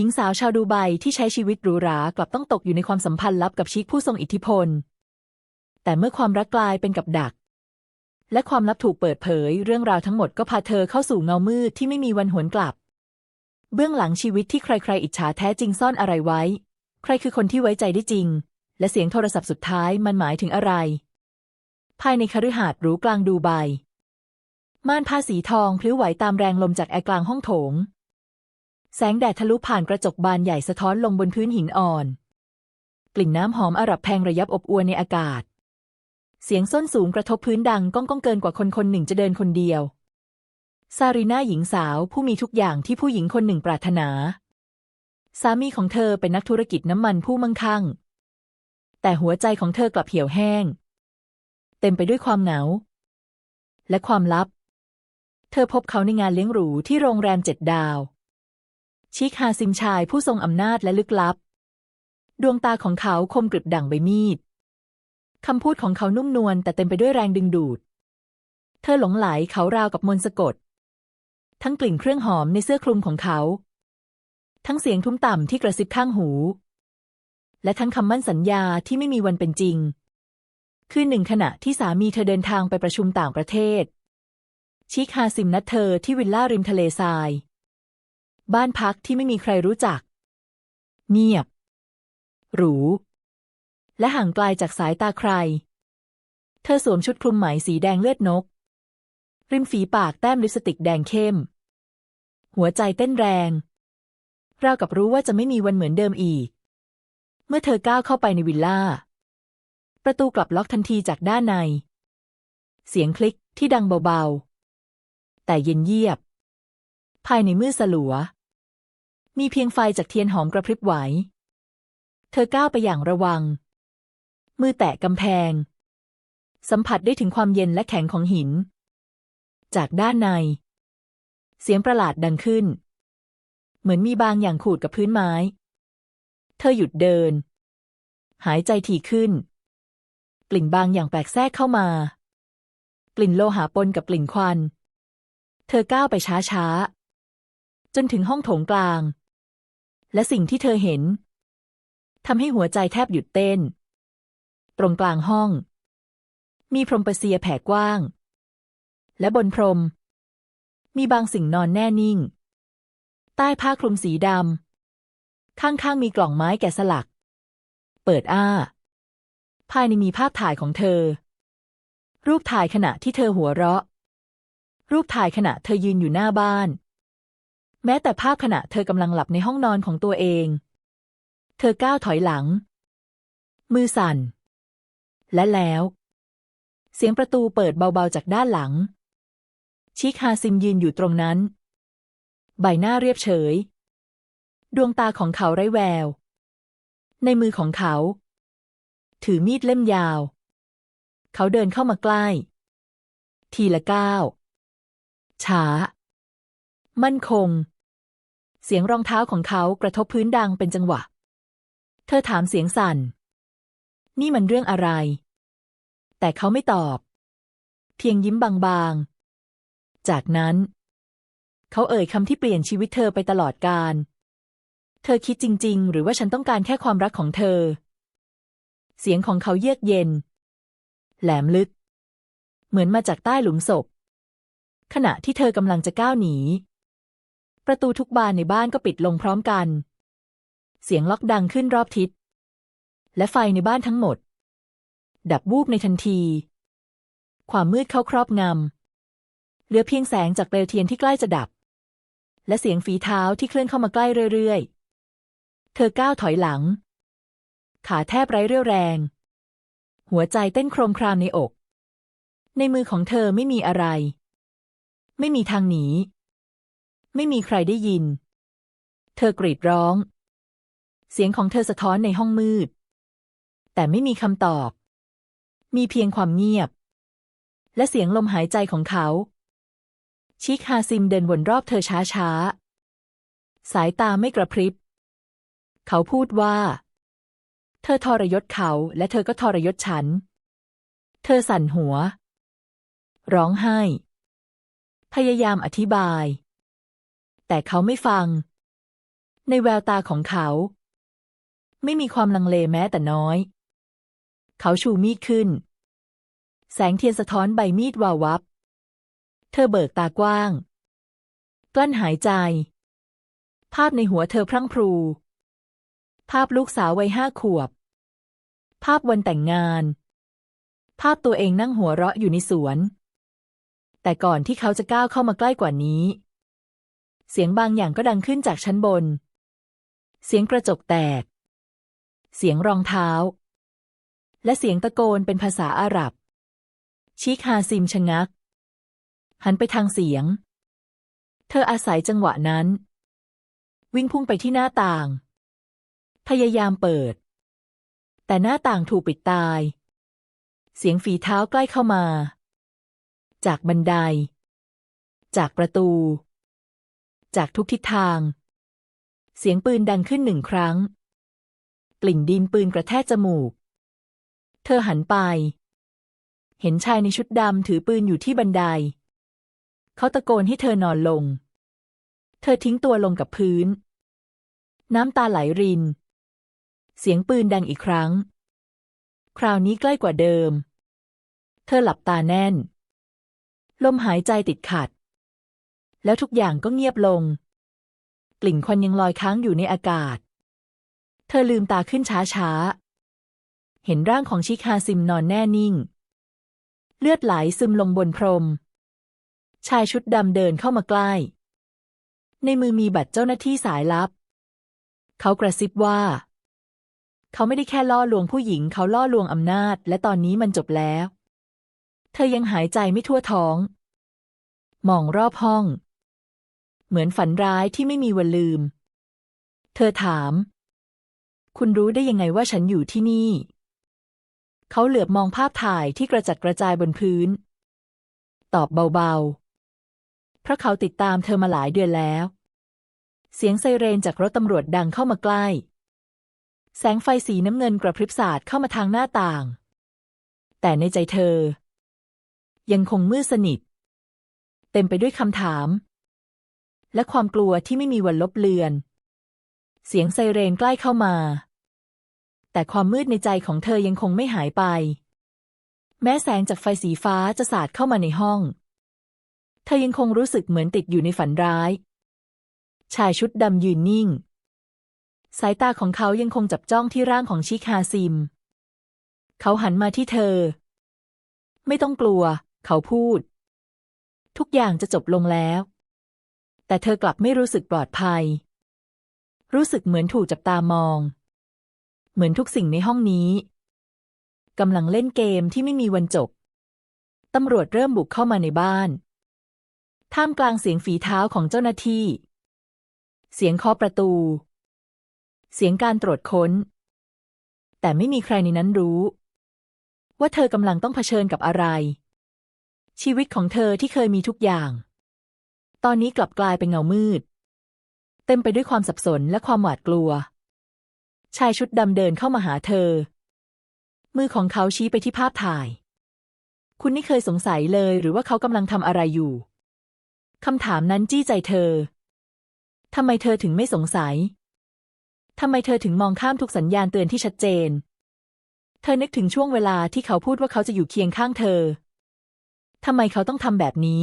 หญิงสาวชาวดูไบที่ใช้ชีวิตหรูหรากลับต้องตกอยู่ในความสัมพันธ์ลับกับชิคผู้ทรงอิทธิพล แต่เมื่อความรักกลายเป็นกับดัก และความลับถูกเปิดเผย เรื่องราวทั้งหมดก็พาเธอเข้าสู่เงามืดที่ไม่มีวันหวนกลับ เบื้องหลังชีวิตที่ใครๆ อิจฉาแท้จริงซ่อนอะไรไว้ ใครคือคนที่ไว้ใจได้จริง และเสียงโทรศัพท์สุดท้ายมันหมายถึงอะไร ภายในคฤหาสน์หรูกลางดูไบม่านผ้าสีทองพลิ้วไหวตามแรงลมจากแอร์กลางห้องโถง แสงแดดทะลุผ่านกระจกบานใหญ่สะท้อนลงบนพื้นหินอ่อน กลิ่นน้ำหอมอาหรับแพงระยับอบอวลในอากาศ เสียงส้นสูงกระทบพื้นดังก้องก้องเกินกว่าคนคนหนึ่งจะเดินคนเดียวซารีนาหญิงสาวผู้มีทุกอย่างที่ผู้หญิงคนหนึ่งปรารถนา สามีของเธอเป็นนักธุรกิจน้ำมันผู้มั่งคั่ง แต่หัวใจของเธอกลับเหี่ยวแห้ง เต็มไปด้วยความเหงา และความลับ เธอพบเขาในงานเลี้ยงหรูที่โรงแรมเจ็ดดาว ชิคฮาซิมชายผู้ทรงอำนาจและลึกลับ ดวงตาของเขาคมกริบดั่งใบมีดคำพูดของเขานุ่มนวลแต่เต็มไปด้วยแรงดึงดูด เธอหลงไหลเขาราวกับมนต์สะกด ทั้งกลิ่นเครื่องหอมในเสื้อคลุมของเขา ทั้งเสียงทุ้มต่ำที่กระซิบข้างหู และทั้งคำมั่นสัญญาที่ไม่มีวันเป็นจริง คือหนึ่งขณะที่สามีเธอเดินทางไปประชุมต่างประเทศ ชิคฮาซิมนัดเธอที่วิลล่าริมทะเลทราย บ้านพักที่ไม่มีใครรู้จัก เงียบ หรู และห่างไกลจากสายตาใคร เธอสวมชุดคลุมไหมสีแดงเลือดนก ริมฝีปากแต้มลิปสติกแดงเข้ม หัวใจเต้นแรง ราวกับรู้ว่าจะไม่มีวันเหมือนเดิมอีก เมื่อเธอก้าวเข้าไปในวิลล่า ประตูกลับล็อกทันทีจากด้านใน เสียงคลิกที่ดังเบาๆ แต่เย็นเยียบภายในมืดสลัว มีเพียงไฟจากเทียนหอมกระพริบไหว เธอก้าวไปอย่างระวัง มือแตะกำแพง สัมผัสได้ถึงความเย็นและแข็งของหิน จากด้านใน เสียงประหลาดดังขึ้น เหมือนมีบางอย่างขูดกับพื้นไม้ เธอหยุดเดิน หายใจถี่ขึ้น กลิ่นบางอย่างแปลกแทรกเข้ามา กลิ่นโลหะปนกับกลิ่นควัน เธอก้าวไปช้าๆจนถึงห้องโถงกลาง และสิ่งที่เธอเห็นทำให้หัวใจแทบหยุดเต้น ตรงกลางห้อง มีพรมประเสียแผ่กว้าง และบนพรม มีบางสิ่งนอนแน่นิ่ง ใต้ผ้าคลุมสีดำ ข้างๆ มีกล่องไม้แกะสลัก เปิดอ้า ภายในมีภาพถ่ายของเธอ รูปถ่ายขณะที่เธอหัวเราะ รูปถ่ายขณะเธอยืนอยู่หน้าบ้าน แม้แต่ภาพขณะเธอกำลังหลับในห้องนอนของตัวเอง เธอก้าวถอยหลัง มือสั่น และแล้ว เสียงประตูเปิดเบาๆจากด้านหลัง ชิคฮาซิมยืนอยู่ตรงนั้น ใบหน้าเรียบเฉย ดวงตาของเขาไร้แวว ในมือของเขา ถือมีดเล่มยาว เขาเดินเข้ามาใกล้ ทีละก้าวช้า มั่นคง เสียงรองเท้าของเขากระทบพื้นดังเป็นจังหวะ เธอถามเสียงสั่น นี่มันเรื่องอะไร แต่เขาไม่ตอบ เพียงยิ้มบางๆ จากนั้น เขาเอ่ยคำที่เปลี่ยนชีวิตเธอไปตลอดกาล เธอคิดจริง ๆ หรือว่าฉันต้องการแค่ความรักของเธอ เสียงของเขาเยือกเย็น แหลมลึก เหมือนมาจากใต้หลุมศพ ขณะที่เธอกำลังจะก้าวหนี ประตูทุกบานในบ้านก็ปิดลงพร้อมกัน เสียงล็อกดังขึ้นรอบทิศ และไฟในบ้านทั้งหมด ดับวูบในทันที ความมืดเข้าครอบงำเหลือเพียงแสงจากเปลวเทียนที่ใกล้จะดับ และเสียงฝีเท้าที่เคลื่อนเข้ามาใกล้เรื่อยๆ เธอก้าวถอยหลัง ขาแทบไร้เรี่ยวแรง หัวใจเต้นโครมครามในอก ในมือของเธอไม่มีอะไร ไม่มีทางหนี ไม่มีใครได้ยิน เธอกรีดร้อง เสียงของเธอสะท้อนในห้องมืด แต่ไม่มีคำตอบ มีเพียงความเงียบ และเสียงลมหายใจของเขา ชิคฮาซิมเดินวนรอบเธอช้าๆ สายตาไม่กระพริบ เขาพูดว่า เธอทรยศเขาและเธอก็ทรยศฉัน เธอสั่นหัว ร้องไห้ พยายามอธิบาย แต่เขาไม่ฟัง ในแววตาของเขา ไม่มีความลังเลแม้แต่น้อย เขาชูมีดขึ้น แสงเทียนสะท้อนใบมีดวาววับ เธอเบิกตากว้าง กลั้นหายใจ ภาพในหัวเธอพรั่งพรู ภาพลูกสาววัยห้าขวบ ภาพวันแต่งงาน ภาพตัวเองนั่งหัวเราะอยู่ในสวนแต่ก่อนที่เขาจะก้าวเข้ามาใกล้กว่านี้ เสียงบางอย่างก็ดังขึ้นจากชั้นบน เสียงกระจกแตก เสียงรองเท้า และเสียงตะโกนเป็นภาษาอาหรับ ชิคฮาซิมชะงัก หันไปทางเสียง เธออาศัยจังหวะนั้น วิ่งพุ่งไปที่หน้าต่าง พยายามเปิด แต่หน้าต่างถูกปิดตาย เสียงฝีเท้าใกล้เข้ามา จากบันได จากประตู จากทุกทิศทาง เสียงปืนดังขึ้นหนึ่งครั้ง กลิ่นดินปืนกระแทกจมูก เธอหันไป เห็นชายในชุดดำถือปืนอยู่ที่บันได เขาตะโกนให้เธอนอนลง เธอทิ้งตัวลงกับพื้น น้ำตาไหลริน เสียงปืนดังอีกครั้ง คราวนี้ใกล้กว่าเดิม เธอหลับตาแน่น ลมหายใจติดขัด แล้วทุกอย่างก็เงียบลง กลิ่นควันยังลอยค้างอยู่ในอากาศ เธอลืมตาขึ้นช้าๆ เห็นร่างของชิคฮาซิมนอนแน่นิ่ง เลือดไหลซึมลงบนพรม ชายชุดดำเดินเข้ามาใกล้ ในมือมีบัตรเจ้าหน้าที่สายลับ เขากระซิบว่า เขาไม่ได้แค่ล่อลวงผู้หญิง เขาล่อลวงอำนาจ และตอนนี้มันจบแล้ว เธอยังหายใจไม่ทั่วท้องมองรอบห้อง เหมือนฝันร้ายที่ไม่มีวันลืม เธอถาม คุณรู้ได้ยังไงว่าฉันอยู่ที่นี่ เขาเหลือบมองภาพถ่ายที่กระจัดกระจายบนพื้น ตอบเบาๆ เพราะเขาติดตามเธอมาหลายเดือนแล้ว เสียงไซเรนจากรถตำรวจดังเข้ามาใกล้ แสงไฟสีน้ำเงินกระพริบสาดเข้ามาทางหน้าต่าง แต่ในใจเธอ ยังคงมืดสนิท เต็มไปด้วยคำถาม และความกลัวที่ไม่มีวันลบเลือน เสียงไซเรนใกล้เข้ามา แต่ความมืดในใจของเธอยังคงไม่หายไป แม้แสงจากไฟสีฟ้าจะสาดเข้ามาในห้อง เธอยังคงรู้สึกเหมือนติดอยู่ในฝันร้าย ชายชุดดำยืนนิ่ง สายตาของเขายังคงจับจ้องที่ร่างของชิคาซิม เขาหันมาที่เธอ ไม่ต้องกลัว เขาพูด ทุกอย่างจะจบลงแล้ว แต่เธอกลับไม่รู้สึกปลอดภัย รู้สึกเหมือนถูกจับตามอง เหมือนทุกสิ่งในห้องนี้กำลังเล่นเกมที่ไม่มีวันจบ ตำรวจเริ่มบุกเข้ามาในบ้าน ท่ามกลางเสียงฝีเท้าของเจ้าหน้าที่ เสียงเคาะประตู เสียงการตรวจค้น แต่ไม่มีใครในนั้นรู้ ว่าเธอกำลังต้องเผชิญกับอะไร ชีวิตของเธอที่เคยมีทุกอย่าง อนนี้กลับกลายเป็นเงามืด เต็มไปด้วยความสับสนและความหวาดกลัว ชายชุดดำเดินเข้ามาหาเธอ มือของเขาชี้ไปที่ภาพถ่าย คุณไม่เคยสงสัยเลยหรือว่าเขากำลังทำอะไรอยู่คำถามนั้นจี้ใจเธอทำไมเธอถึงไม่สงสัยทำไมเธอถึงมองข้ามทุกสัญญาณเตือนที่ชัดเจน เธอนึกถึงช่วงเวลาที่เขาพูดว่าเขาจะอยู่เคียงข้างเธอทำไมเขาต้องทำแบบนี้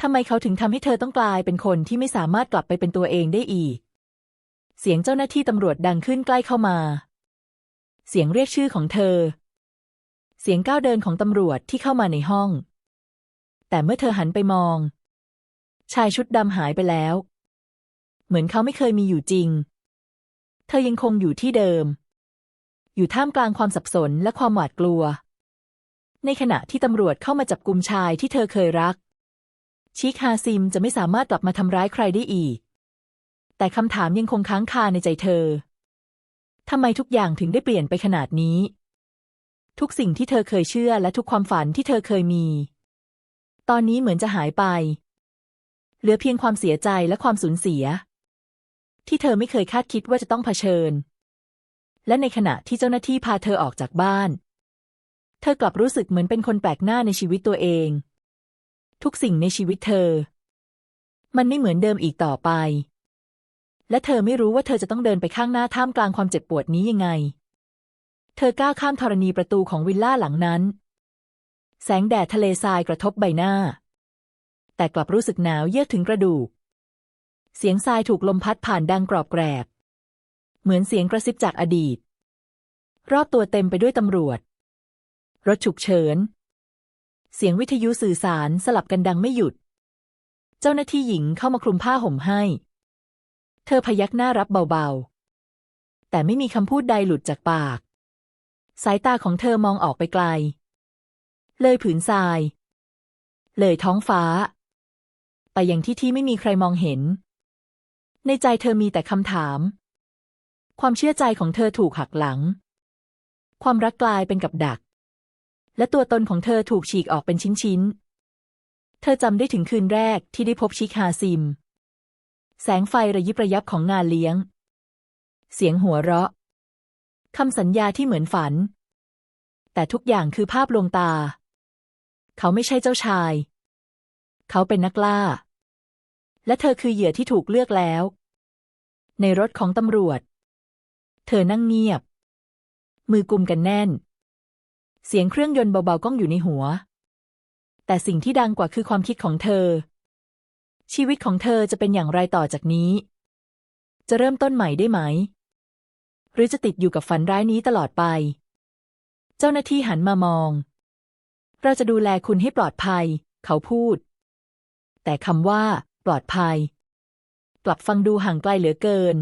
ทำไมเขาถึงทำให้เธอต้องกลายเป็นคนที่ไม่สามารถกลับไปเป็นตัวเองได้อีก เสียงเจ้าหน้าที่ตำรวจดังขึ้นใกล้เข้ามา เสียงเรียกชื่อของเธอ เสียงก้าวเดินของตำรวจที่เข้ามาในห้อง แต่เมื่อเธอหันไปมอง ชายชุดดำหายไปแล้ว เหมือนเขาไม่เคยมีอยู่จริง เธอยังคงอยู่ที่เดิม อยู่ท่ามกลางความสับสนและความหวาดกลัว ในขณะที่ตำรวจเข้ามาจับกลุ่มชายที่เธอเคยรัก ชิคฮาซิมจะไม่สามารถกลับมาทำร้ายใครได้อีก แต่คำถามยังคงค้างคาในใจเธอ ทำไมทุกอย่างถึงได้เปลี่ยนไปขนาดนี้ ทุกสิ่งที่เธอเคยเชื่อและทุกความฝันที่เธอเคยมี ตอนนี้เหมือนจะหายไป เหลือเพียงความเสียใจและความสูญเสีย ที่เธอไม่เคยคาดคิดว่าจะต้องเผชิญ และในขณะที่เจ้าหน้าที่พาเธอออกจากบ้าน เธอกลับรู้สึกเหมือนเป็นคนแปลกหน้าในชีวิตตัวเอง ทุกสิ่งในชีวิตเธอ มันไม่เหมือนเดิมอีกต่อไป และเธอไม่รู้ว่าเธอจะต้องเดินไปข้างหน้าท่ามกลางความเจ็บปวดนี้ยังไง เธอก้าวข้ามธรณีประตูของวิลล่าหลังนั้น แสงแดดทะเลทรายกระทบใบหน้า แต่กลับรู้สึกหนาวเยือกถึงกระดูก เสียงทรายถูกลมพัดผ่านดังกรอบแกรบ เหมือนเสียงกระซิบจากอดีต รอบตัวเต็มไปด้วยตำรวจ รถฉุกเฉิน เสียงวิทยุสื่อสารสลับกันดังไม่หยุด เจ้าหน้าที่หญิงเข้ามาคลุมผ้าห่มให้ เธอพยักหน้ารับเบาๆ แต่ไม่มีคำพูดใดหลุดจากปาก สายตาของเธอมองออกไปไกล เลยผืนทราย เลยท้องฟ้า ไปยังที่ที่ไม่มีใครมองเห็น ในใจเธอมีแต่คำถาม ความเชื่อใจของเธอถูกหักหลัง ความรักกลายเป็นกับดัก และตัวตนของเธอถูกฉีกออกเป็นชิ้นๆ เธอจำได้ถึงคืนแรกที่ได้พบชิคฮาซิม แสงไฟระยิบระยับของงานเลี้ยง เสียงหัวเราะคำสัญญาที่เหมือนฝัน แต่ทุกอย่างคือภาพลวงตา เขาไม่ใช่เจ้าชาย เขาเป็นนักล่า และเธอคือเหยื่อที่ถูกเลือกแล้ว ในรถของตำรวจ เธอนั่งเงียบ มือกุมกันแน่น เสียงเครื่องยนต์เบาๆก้องอยู่ในหัว แต่สิ่งที่ดังกว่าคือความคิดของเธอ ชีวิตของเธอจะเป็นอย่างไรต่อจากนี้ จะเริ่มต้นใหม่ได้ไหม หรือจะติดอยู่กับฝันร้ายนี้ตลอดไป เจ้าหน้าที่หันมามอง เราจะดูแลคุณให้ปลอดภัย เขาพูด แต่คำว่า ปลอดภัย กลับฟังดูห่างไกลเหลือเกิน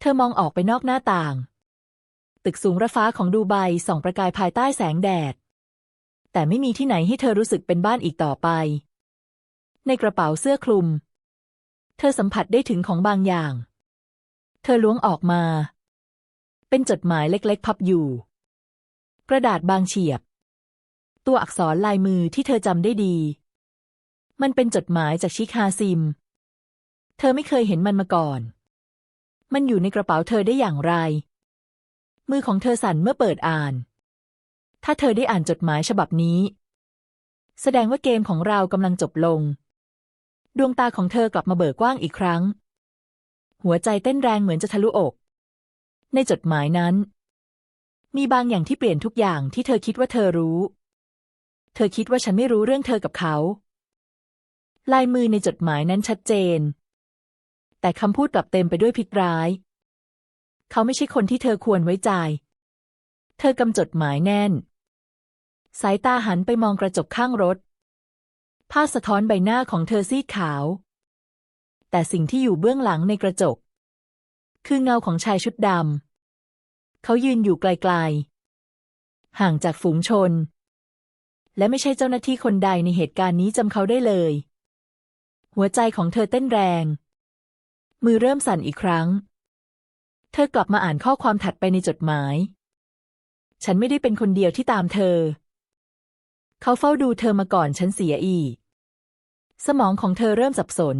เธอมองออกไปนอกหน้าต่าง ตึกสูงระฟ้าของดูไบส่องประกายภายใต้แสงแดด แต่ไม่มีที่ไหนให้เธอรู้สึกเป็นบ้านอีกต่อไป ในกระเป๋าเสื้อคลุม เธอสัมผัสได้ถึงของบางอย่าง เธอล้วงออกมา เป็นจดหมายเล็กๆ พับอยู่ กระดาษบางเฉียบ ตัวอักษรลายมือที่เธอจำได้ดี มันเป็นจดหมายจากชิคาซิม เธอไม่เคยเห็นมันมาก่อน มันอยู่ในกระเป๋าเธอได้อย่างไร มือของเธอสั่นเมื่อเปิดอ่าน ถ้าเธอได้อ่านจดหมายฉบับนี้ แสดงว่าเกมของเรากำลังจบลง ดวงตาของเธอกลับมาเบิกกว้างอีกครั้ง หัวใจเต้นแรงเหมือนจะทะลุอก ในจดหมายนั้น มีบางอย่างที่เปลี่ยนทุกอย่างที่เธอคิดว่าเธอรู้ เธอคิดว่าฉันไม่รู้เรื่องเธอกับเขา ลายมือในจดหมายนั้นชัดเจน แต่คำพูดกลับเต็มไปด้วยพิษร้าย เขาไม่ใช่คนที่เธอควรไว้ใจ เธอกำจดหมายแน่น สายตาหันไปมองกระจกข้างรถ ภาพสะท้อนใบหน้าของเธอซีดขาว แต่สิ่งที่อยู่เบื้องหลังในกระจก คือเงาของชายชุดดำ เขายืนอยู่ไกลๆ ห่างจากฝูงชน และไม่ใช่เจ้าหน้าที่คนใดในเหตุการณ์นี้จำเขาได้เลย หัวใจของเธอเต้นแรง มือเริ่มสั่นอีกครั้ง เธอกลับมาอ่านข้อความถัดไปในจดหมาย ฉันไม่ได้เป็นคนเดียวที่ตามเธอ เขาเฝ้าดูเธอมาก่อนฉันเสียอีก สมองของเธอเริ่มสับสน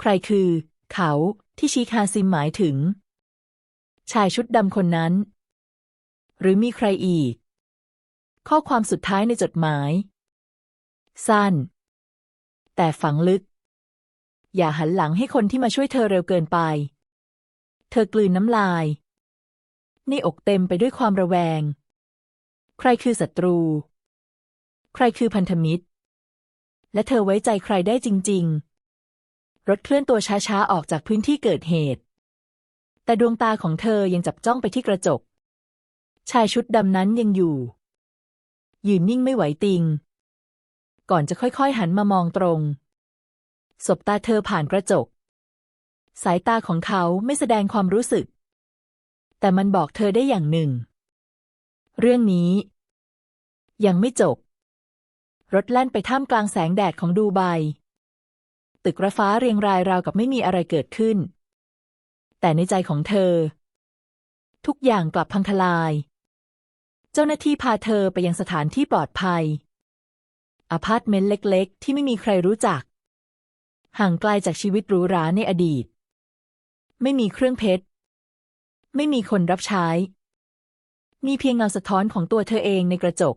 ใครคือ เขาที่ชีคาซิมหมายถึง ชายชุดดำคนนั้น หรือมีใครอีก ข้อความสุดท้ายในจดหมาย สั้น แต่ฝังลึก อย่าหันหลังให้คนที่มาช่วยเธอเร็วเกินไป ธอกลืนน้ำลาย ในอกเต็มไปด้วยความระแวง ใครคือศัตรู ใครคือพันธมิตร และเธอไว้ใจใครได้จริง ๆ รถเคลื่อนตัวช้าๆ ออกจากพื้นที่เกิดเหตุ แต่ดวงตาของเธอยังจับจ้องไปที่กระจก ชายชุดดำนั้นยังอยู่ ยืนนิ่งไม่ไหวติง ก่อนจะค่อยๆหันมามองตรง สบตาเธอผ่านกระจก สายตาของเขาไม่แสดงความรู้สึก แต่มันบอกเธอได้อย่างหนึ่ง เรื่องนี้ ยังไม่จบ รถแล่นไปท่ามกลางแสงแดดของดูไบ ตึกระฟ้าเรียงรายราวกับไม่มีอะไรเกิดขึ้น แต่ในใจของเธอ ทุกอย่างกลับพังทลาย เจ้าหน้าที่พาเธอไปยังสถานที่ปลอดภัย อพาร์ตเมนต์เล็ก ๆ ที่ไม่มีใครรู้จักห่างไกลจากชีวิตหรูหราในอดีต ไม่มีเครื่องเพชร ไม่มีคนรับใช้ มีเพียงเงาสะท้อนของตัวเธอเองในกระจก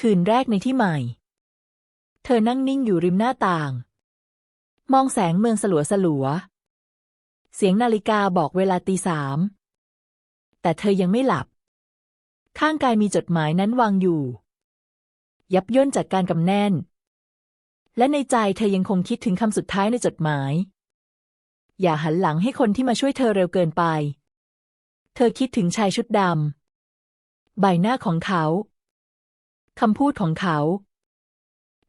คืนแรกในที่ใหม่ เธอนั่งนิ่งอยู่ริมหน้าต่าง มองแสงเมืองสลัวสลัว เสียงนาฬิกาบอกเวลาตีสาม แต่เธอยังไม่หลับ ข้างกายมีจดหมายนั้นวางอยู่ ยับย่นจากการกำแน่น และในใจเธอยังคงคิดถึงคำสุดท้ายในจดหมาย อย่าหันหลังให้คนที่มาช่วยเธอเร็วเกินไป เธอคิดถึงชายชุดดำใบหน้าของเขาคำพูดของเขา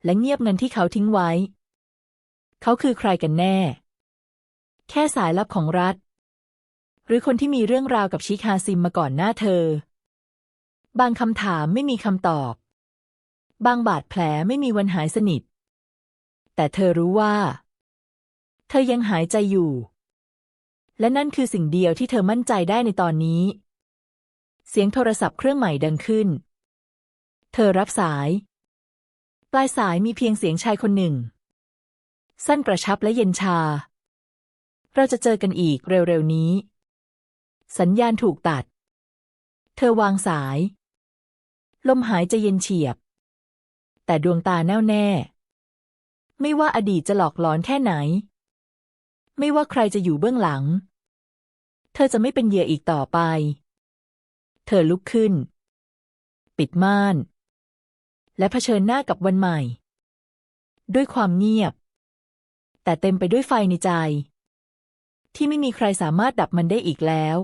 และเงียบเงินที่เขาทิ้งไว้ เขาคือใครกันแน่ แค่สายลับของรัฐ หรือคนที่มีเรื่องราวกับชิคาซิมมาก่อนหน้าเธอ บางคำถามไม่มีคำตอบ บางบาดแผลไม่มีวันหายสนิท แต่เธอรู้ว่า เธอยังหายใจอยู่ และนั่นคือสิ่งเดียวที่เธอมั่นใจได้ในตอนนี้ เสียงโทรศัพท์เครื่องใหม่ดังขึ้น เธอรับสาย ปลายสายมีเพียงเสียงชายคนหนึ่ง สั้นกระชับและเย็นชา เราจะเจอกันอีกเร็วๆนี้ สัญญาณถูกตัด เธอวางสาย ลมหายใจเย็นเฉียบ แต่ดวงตาแน่วแน่ ไม่ว่าอดีตจะหลอกหลอนแค่ไหน ไม่ว่าใครจะอยู่เบื้องหลัง เธอจะไม่เป็นเหยื่ออีกต่อไป เธอลุกขึ้น ปิดม่าน และเผชิญหน้ากับวันใหม่ ด้วยความเงียบ แต่เต็มไปด้วยไฟในใจ ที่ไม่มีใครสามารถดับมันได้อีกแล้ว